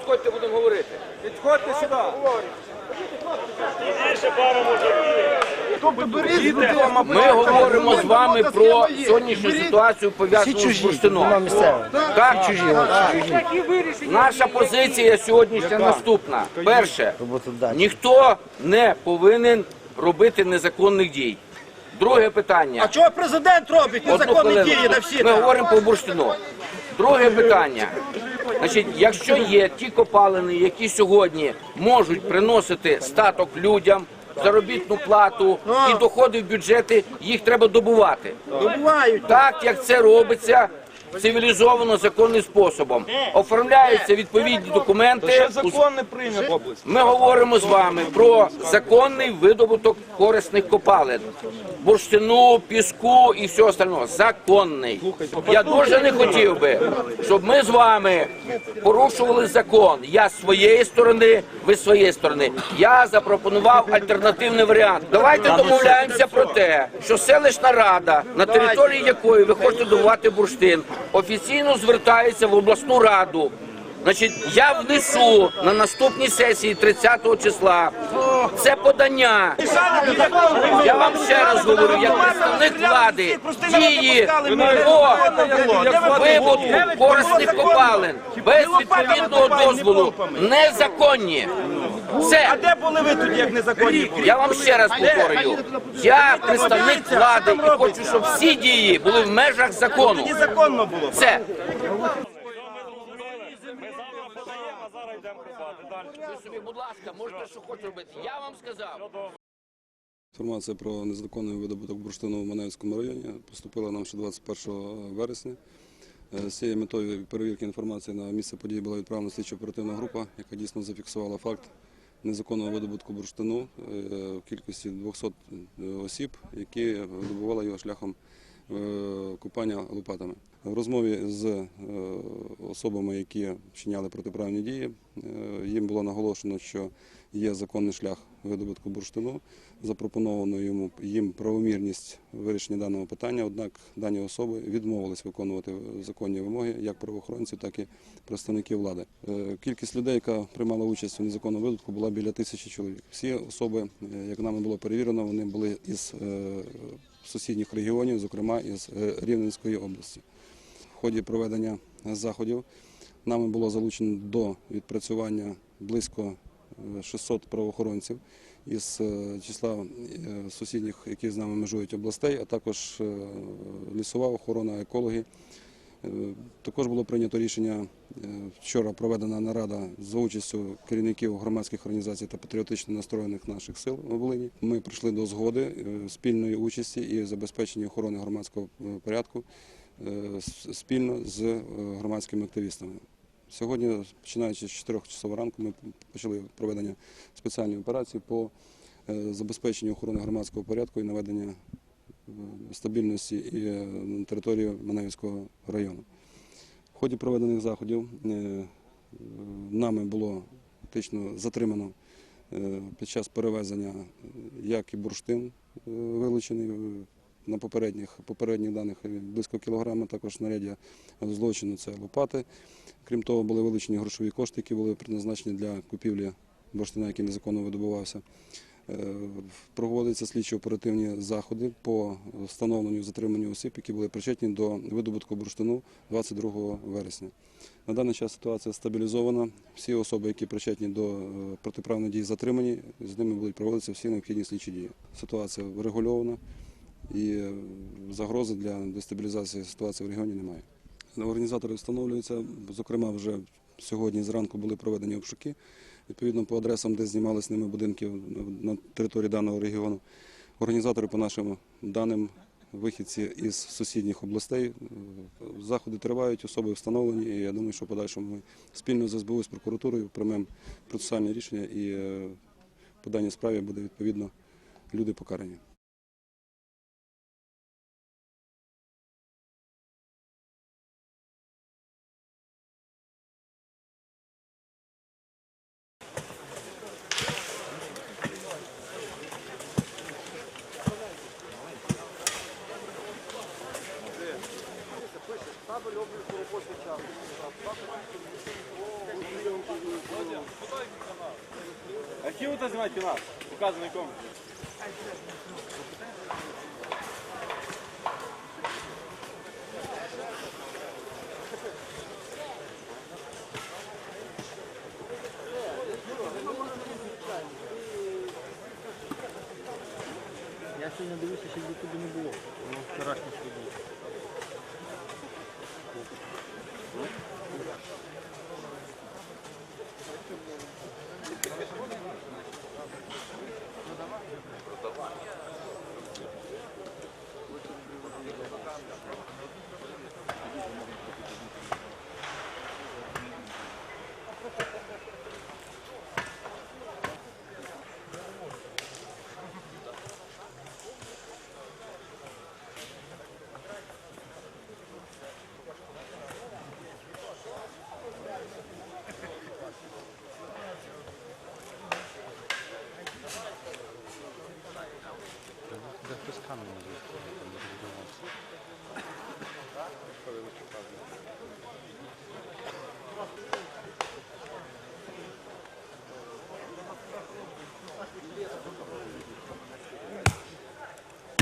підходьте, будемо говорити. Підходьте сюди. Ми говоримо з вами про сьогоднішню ситуацію пов'язану з бурштином. Так, чужі, Наша позиція сьогоднішня наступна. Перше, ніхто не повинен робити незаконних дій. Друге питання. А чого президент робить незаконні дії на всі? Ми говоримо про бурштину. Друге питання. Значить, якщо є ті копалини, які сьогодні можуть приносити статок людям, заробітну плату і доходи в бюджети, їх треба добувати. Добувають. Так як це робиться цивілізовано законним способом. Оформляються відповідні документи. Закон не прийняв. Ми говоримо з вами про законний видобуток корисних копалин. Бурштину, піску і всього остального. Законний. Я дуже не хотів би, щоб ми з вами порушували закон. Я з своєї сторони, ви з своєї сторони. Я запропонував альтернативний варіант. Давайте домовляємося про те, що селищна рада, на території якої ви хочете добувати бурштин, офіційно звертається в обласну раду. Значить, я внесу на наступній сесії 30 числа це подання. Я вам ще раз говорю, як представник влади, дії по виводу корисних копалин без відповідного дозволу незаконні. Це Де були ви тоді, як незаконні? я вам ще раз повторюю. Я представник влади і хочу, щоб всі дії були в межах закону. Незаконно було. Все. Ми завтра подаємо, а зараз йдемо. Ви собі, будь ласка, можете що хочете робити. Я вам сказав. Інформація про незаконний видобуток бурштину в Маневському районі поступила нам ще 21 вересня. Е, З цією метою перевірки інформації на місце події була відправлена слідчо-оперативна група, яка дійсно зафіксувала факт незаконного видобутку бурштину е, в кількості 200 осіб, які видобували його шляхом е, купання лопатами. В розмові з е, особами, які вчиняли протиправні дії, е, їм було наголошено, що є законний шлях видобутку бурштину. Запропоновано йому їм правомірність вирішення даного питання. Однак дані особи відмовились виконувати законні вимоги як правоохоронців, так і представників влади. Е, Кількість людей, яка приймала участь у незаконному видобутку, була біля тисячі чоловік. Всі особи, е, як нами було перевірено, вони були із е, сусідніх регіонів, зокрема із е, Рівненської області. В ході проведення заходів нами було залучено до відпрацювання близько е, 600 правоохоронців із е, числа е, сусідніх, які з нами межують областей, а також е, лісова охорона, екологи. Е, Також було прийнято рішення е, вчора проведена нарада за участю керівників громадських організацій та патріотично настроєних наших сил на Волині. Ми прийшли до згоди е, спільної участі і забезпечення охорони громадського порядку спільно з громадськими активістами. Сьогодні, починаючи з 4 часов ранку, ми почали проведення спеціальної операції по забезпеченню охорони громадського порядку і наведення стабільності і е, території Маневського району. В ході проведених заходів е, нами було фактично затримано е, під час перевезення як і бурштин вилучений на попередніх, попередніх даних близько кілограма, також знаряддя злочину це лопати. Крім того, були вилучені грошові кошти, які були призначені для купівлі бурштина, який незаконно видобувався. Е, Проводяться слідчо-оперативні заходи по встановленню затриманню осіб, які були причетні до видобутку бурштину 22 вересня. На даний час ситуація стабілізована. Всі особи, які причетні до е, протиправних дій, затримані, з ними будуть проводитися всі необхідні слідчі дії. Ситуація врегульована і е, загрози для дестабілізації ситуації в регіоні немає. Організатори встановлюються, зокрема, вже сьогодні зранку були проведені обшуки. Відповідно, по адресам, де знімали з ними будинки на території даного регіону. Організатори, по нашим даним, вихідці із сусідніх областей. Заходи тривають, особи встановлені, і я думаю, що в подальшому ми спільно з СБУ з прокуратурою приймемо процесуальне рішення і е, по даній справі буде відповідно люди покарані. А чего это звать нас? Указанный комплекс.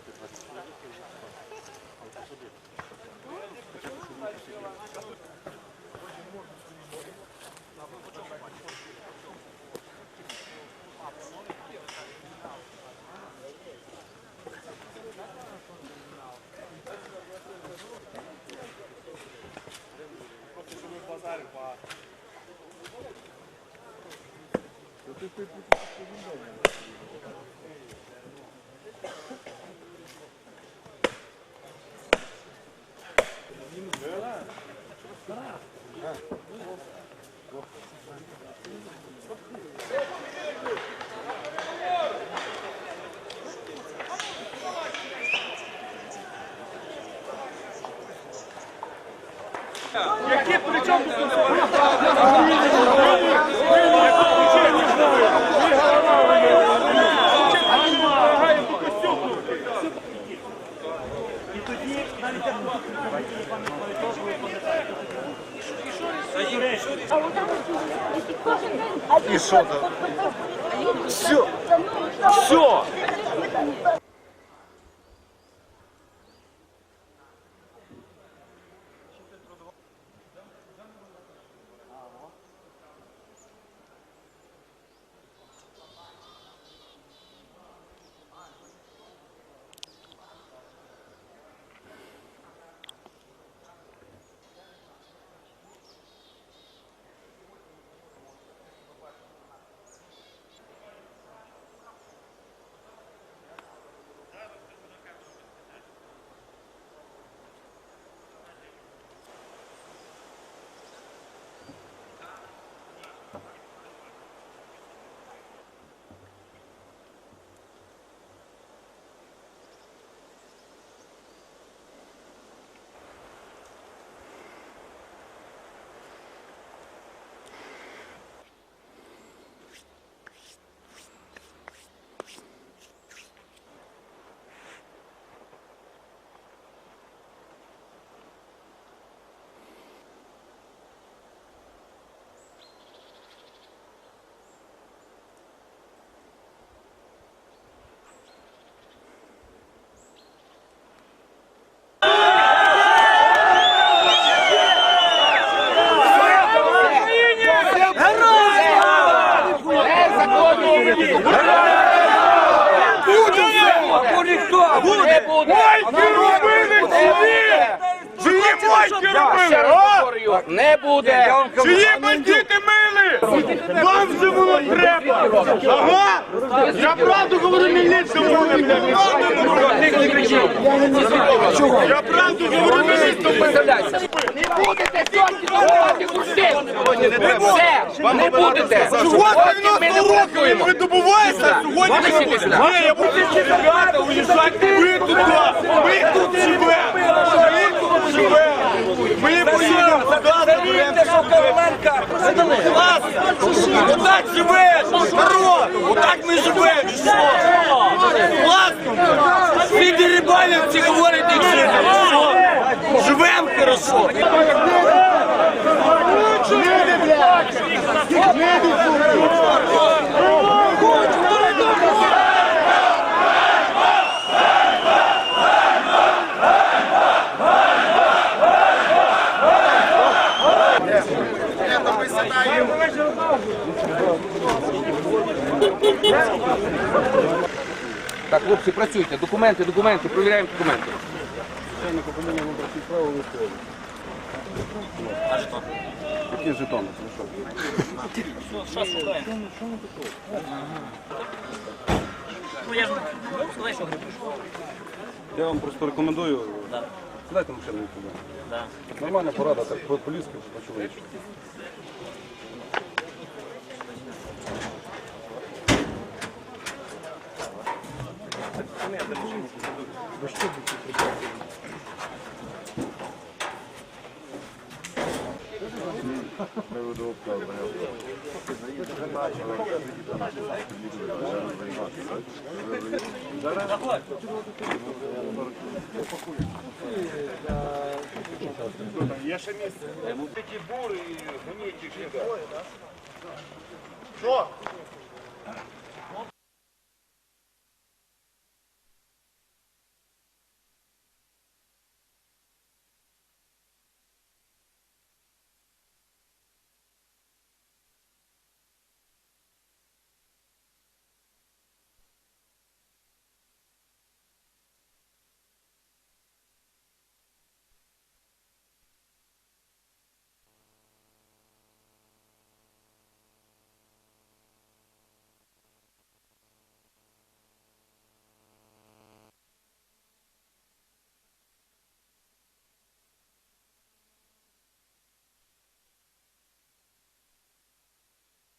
Thank you. І що там? Все. Мільницькому воно треба! Ага! Я правду говорю Мільницькому воно! Я правду говорю Мільницькому! Не будете сьогодні добувати курси! Все! Не будете! Сьогодні ми не років ви добуваєте! Сьогодні ми не будете! Я буду сідати, уїжджати! Ви тут! Ви тут живете! Заберемо. що Короленка. Отак живеш, народ. Отак ми живемо. Власно. Всі дерибанівці говорять, як що? Живемо хорошо. Так, хлопці, працюйте. Документи, документи, перевіряємо документи. Які жетони? Я вам просто рекомендую. Сідайте в машину туди. Нормальна порада, так по-ліськи, по-чоловічку. Я ще місце. Такі бури і гоніть їх. Що?